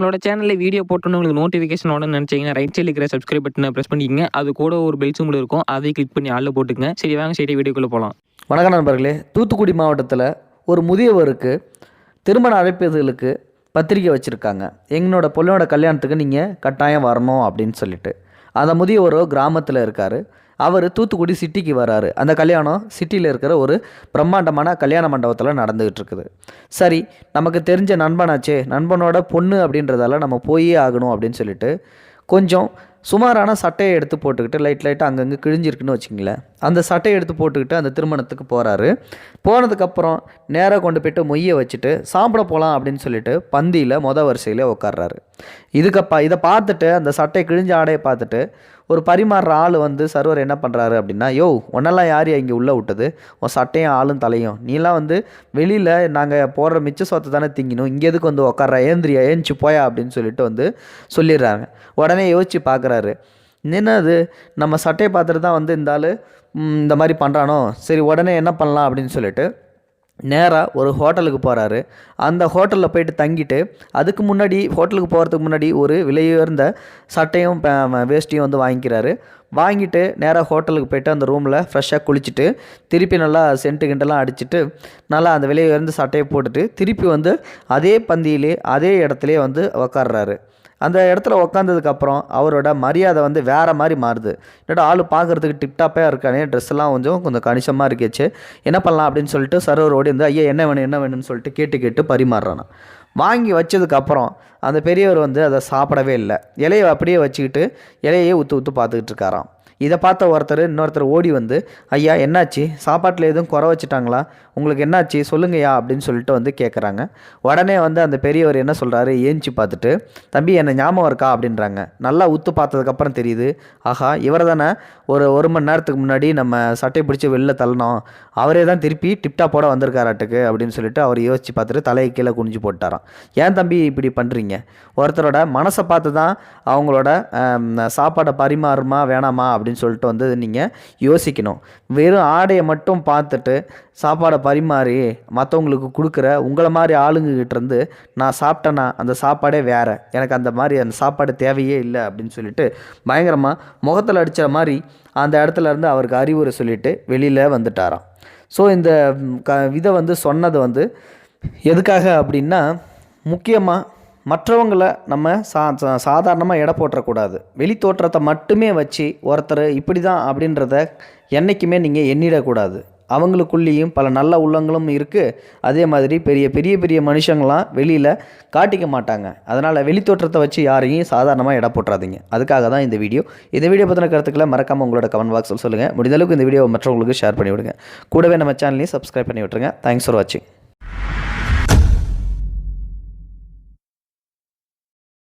நம்மளோட சேனலில் வீடியோ போட்டோன்னு உங்களுக்கு நோட்டிஃபிகேஷன் உடனே நினச்சிங்கன்னா ரைட் சைடில் இருக்கிற சப்ஸ்கிரைப் பட்டனை ப்ரெஸ் பண்ணிக்கங்க. அது கூட ஒரு பெல் சிம்பிள் இருக்கும். அதை கிளிக் பண்ணி ஆளில் போட்டுக்கங்க. சரி வாங்க சரி வீடியோக்குள்ளே போகலாம் வணக்கம் நண்பர்களே. தூத்துக்குடி மாவட்டத்தில் ஒரு முதியவருக்கு திருமண அழைப்பிதழுக்கு பத்திரிக்கை வச்சுருக்காங்க. எங்களோட பொண்ணோட கல்யாணத்துக்கு நீங்கள் கட்டாயம் வரணும் அப்படின்னு சொல்லிட்டு. அந்த முதியவரோ கிராமத்தில் இருக்கார். அவர் தூத்துக்குடி சிட்டிக்கு வராரு. அந்த கல்யாணம் சிட்டியில் இருக்கிற ஒரு பிரம்மாண்டமான கல்யாண மண்டபத்தில் நடந்துகிட்டு இருக்குது சரி நமக்கு தெரிஞ்ச நண்பனாச்சே நண்பனோட பொண்ணு அப்படின்றதால நம்ம போயே ஆகணும் அப்படின்னு சொல்லிட்டு கொஞ்சம் சுமாரான சட்டையை எடுத்து போட்டுக்கிட்டு லைட் லைட்டாக அங்கங்கே கிழிஞ்சிருக்குன்னு வச்சுங்களேன் அந்த சட்டையை எடுத்து போட்டுக்கிட்டு அந்த திருமணத்துக்கு போகிறாரு போனதுக்கப்புறம் நேராக கொண்டு போயிட்டு மொய்யை வச்சுட்டு சாப்பிட போகலாம் அப்படின்னு சொல்லிட்டு பந்தியில் மொத வரிசையில் உட்கார்றாரு இதுக்கப்பா இதை பார்த்துட்டு அந்த சட்டை கிழிஞ்ச ஆடையை பார்த்துட்டு ஒரு பரிமாறுற ஆள் வந்து சர்வர் என்ன பண்ணுறாரு அப்படின்னா யோ உன்னெல்லாம் யார் இங்கே உள்ளே விட்டது? உன் சட்டையும் ஆளும் தலையும். நீலாம் வந்து வெளியில் நாங்கள் போடுற மிச்ச சொத்தை தானே திங்கணும் இங்கே எதுக்கு வந்து உட்கார ஏந்திரியா? ஏஞ்சி போயா? அப்படின்னு சொல்லிட்டு வந்து சொல்லிடுறாங்க. உடனே யோசிச்சு பார்க்குறாரு என்னது? நம்ம சட்டையை பார்த்துட்டு தான் வந்து இந்த ஆள் இந்த மாதிரி பண்ணுறானோ சரி உடனே என்ன பண்ணலாம் அப்படின்னு சொல்லிட்டு நேராக ஒரு ஹோட்டலுக்கு போகிறாரு அந்த ஹோட்டலில் போயிட்டு தங்கிட்டு அதுக்கு முன்னாடி ஹோட்டலுக்கு போகிறதுக்கு முன்னாடி ஒரு விலையுயர்ந்த சட்டையும் வேஷ்டியும் வந்து வாங்கிக்கிறாரு. வாங்கிட்டு நேராக ஹோட்டலுக்கு போயிட்டு அந்த ரூமில் ஃப்ரெஷ்ஷாக குளிச்சுட்டு திருப்பி நல்லா சென்ட்டு கிண்டெல்லாம் அடிச்சுட்டு நல்லா அந்த விலையுயர்ந்த சட்டையை போட்டுட்டு திருப்பி வந்து அதே பந்தியிலே அதே இடத்துலையே வந்து உக்காடுறாரு அந்த இடத்துல உக்காந்ததுக்கப்புறம் அவரோட மரியாதை வந்து வேறு மாதிரி மாறுது. என்னடா ஆள் பார்க்குறதுக்கு டிப்டாப்பாக இருக்கானே ட்ரெஸ் எல்லாம் கொஞ்சம் கொஞ்சம் கணிசமாக இருக்கேச்சு. என்ன பண்ணலாம் அப்படின்னு சொல்லிட்டு சர்வர் ஓடி வந்து ஐயா என்ன வேணும் என்ன வேணும்னு சொல்லிட்டு கேட்டு கேட்டு பரிமாறுறானா வாங்கி வச்சதுக்கப்புறம் அந்த பெரியவர் வந்து அதை சாப்பிடவே இல்லை. இலையை அப்படியே வச்சுக்கிட்டு இலையே ஊற்று ஊற்று பார்த்துக்கிட்டு இருக்காராம். இதை பார்த்த ஒருத்தர் இன்னொருத்தர் ஓடி வந்து ஐயா என்னாச்சு? சாப்பாட்டில் எதுவும் குறை வச்சுட்டாங்களா? உங்களுக்கு என்னாச்சு? சொல்லுங்கய்யா அப்படின்னு சொல்லிட்டு வந்து கேட்குறாங்க உடனே வந்து அந்த பெரியவர் என்ன சொல்கிறாரு ஏஞ்சி பார்த்துட்டு தம்பி என்னை ஞாபகம் இருக்கா? அப்படின்றாங்க. நல்லா உத்து பார்த்ததுக்கப்புறம் தெரியுது. ஆஹா இவரை தானே ஒரு ஒரு மணி நேரத்துக்கு முன்னாடி நம்ம சட்டை பிடிச்சி வெளில தள்ளணும் அவரே தான் திருப்பி டிப்டாப்போட வந்திருக்காராட்டுக்கு அப்படின்னு சொல்லிட்டு அவர் யோசித்து பார்த்துட்டு தலையை கீழே குனிஞ்சு போட்டாராம். ஏன் தம்பி இப்படி பண்ணுறீங்க ஒருத்தரோட மனசை பார்த்து தான் அவங்களோட சாப்பாடை பரிமாறுமா வேணாமா? அப்படின்னு அப்படின்னு சொல்லிட்டு வந்து நீங்கள் யோசிக்கணும். வெறும் ஆடையை மட்டும் பார்த்துட்டு சாப்பாடை பரிமாறி மற்றவங்களுக்கு கொடுக்குற உங்களை மாதிரி ஆளுங்ககிட்ட இருந்து நான் சாப்பிட்டேன்னா அந்த சாப்பாடே வேறு. எனக்கு அந்த மாதிரி அந்த சாப்பாடு தேவையே இல்லை அப்படின்னு சொல்லிட்டு பயங்கரமாக முகத்தில் அடித்த மாதிரி அந்த இடத்துல இருந்து அவருக்கு அறிவுரை சொல்லிவிட்டு வெளியில் வந்துட்டாராம். ஸோ இந்த க இதை வந்து சொன்னது வந்து எதுக்காக அப்படின்னா முக்கியமாக மற்றவங்கள நம்ம சா சாதாரணமாக எடை போட்டுறக்கூடாது. வெளி தோற்றத்தை மட்டுமே வச்சு ஒருத்தர் இப்படி தான் அப்படின்றத என்றைக்குமே நீங்கள் எண்ணிடக்கூடாது. அவங்களுக்குள்ளேயும் பல நல்ல உள்ளங்களும் இருக்குது அதே மாதிரி பெரிய பெரிய பெரிய மனுஷங்களாம் வெளியில் காட்டிக்க மாட்டாங்க. அதனால் வெளி தோற்றத்தை வச்சு யாரையும் சாதாரணமாக எடை போட்டுறாதீங்க. அதுக்காக தான் இந்த வீடியோ. இந்த வீடியோ பற்றின கருத்துக்களை மறக்காமல் உங்களோட கமெண்ட் பாக்ஸில் சொல்லுங்கள் முடிந்தளவுக்கு இந்த வீடியோ மற்றவங்களுக்கு ஷேர் பண்ணி விடுங்க. கூடவே நம்ம சேனலையும் சப்ஸ்கிரைப் பண்ணி விட்டுருங்க. தேங்க்ஸ் ஃபார் வாட்சிங்